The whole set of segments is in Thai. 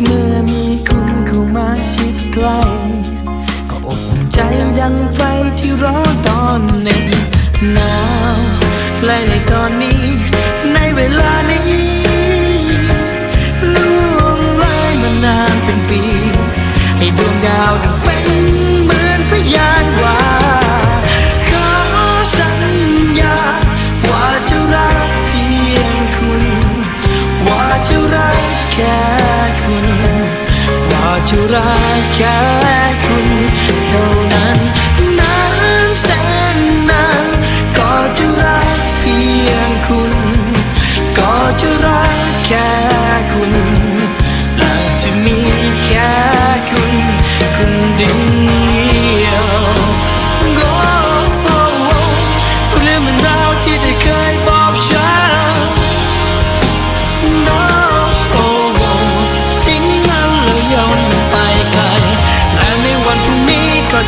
เมื่อมีคุณเข้ามาชิดใกล้ก็อบอุ่นใจดังไฟที่ร้อนตอนหนึ่งหนาวและในตอนนี้ ว่าจะรักแค่คุณ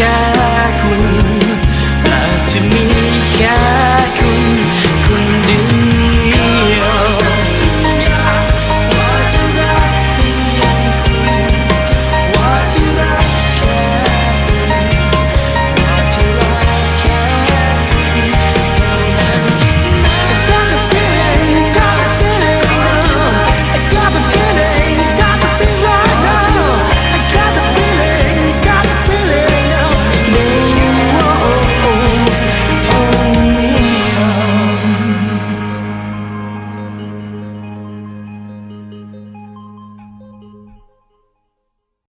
ก็